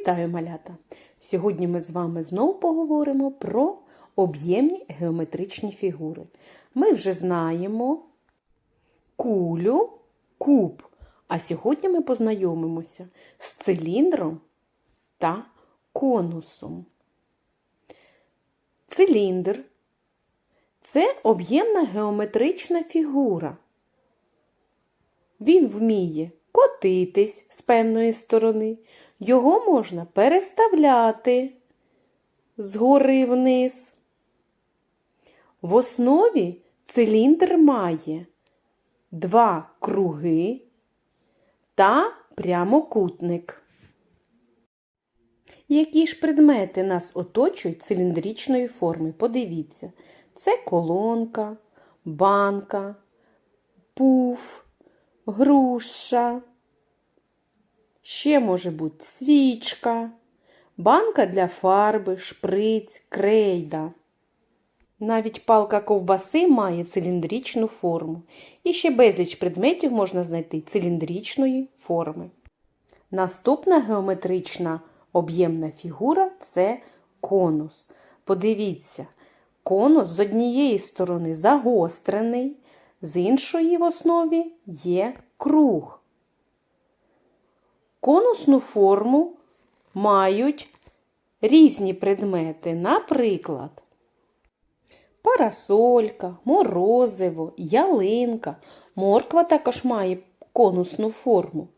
Вітаю малята! Сьогодні ми з вами знову поговоримо про об'ємні геометричні фігури. Ми вже знаємо кулю, куб, а сьогодні ми познайомимося з циліндром та конусом. Циліндр це об'ємна геометрична фігура. Він вміє котитись з певної сторони, його можна переставляти згори вниз. В основі циліндр має два круги та прямокутник. Які ж предмети нас оточують циліндричної форми? Подивіться, це колонка, банка, пуф, груша. Ще може бути свічка, банка для фарби, шприць, крейда. Навіть палка ковбаси має циліндричну форму. І ще безліч предметів можна знайти циліндричної форми. Наступна геометрична об'ємна фігура це конус. Подивіться, конус з однієї сторони загострений, з іншої в основі є круг. Конусну форму мають різні предмети, наприклад, парасолька, морозиво, ялинка. Морква також має конусну форму,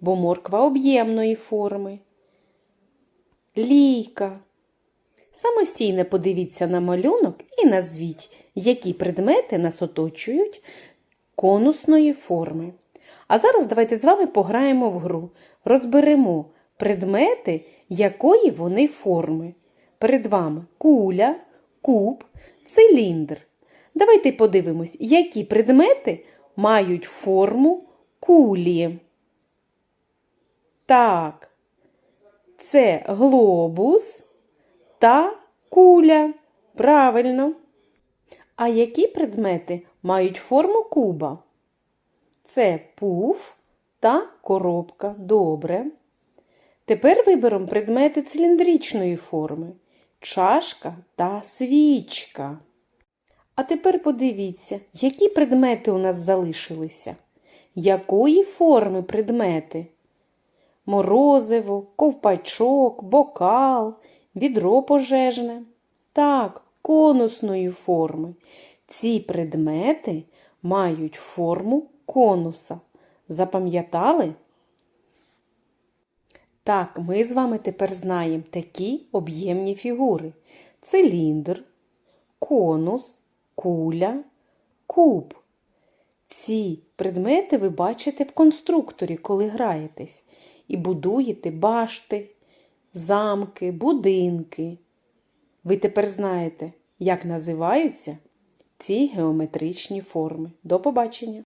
бо морква об'ємної форми. Лійка. Самостійно подивіться на малюнок і назвіть, які предмети нас оточують конусної форми. А зараз давайте з вами пограємо в гру. Розберемо предмети, якої вони форми. Перед вами куля, куб, циліндр. Давайте подивимось, які предмети мають форму кулі. Так, це глобус та куля. Правильно. А які предмети мають форму куба? Це пуф та коробка. Добре. Тепер виберемо предмети циліндричної форми. Чашка та свічка. А тепер подивіться, які предмети у нас залишилися. Якої форми предмети? Морозиво, ковпачок, бокал, відро пожежне. Так, конусної форми. Ці предмети мають форму конуса. Запам'ятали? Так, ми з вами тепер знаємо такі об'ємні фігури: циліндр, конус, куля, куб. Ці предмети ви бачите в конструкторі, коли граєтесь, і будуєте башти, замки, будинки. Ви тепер знаєте, як називаються ці геометричні форми. До побачення!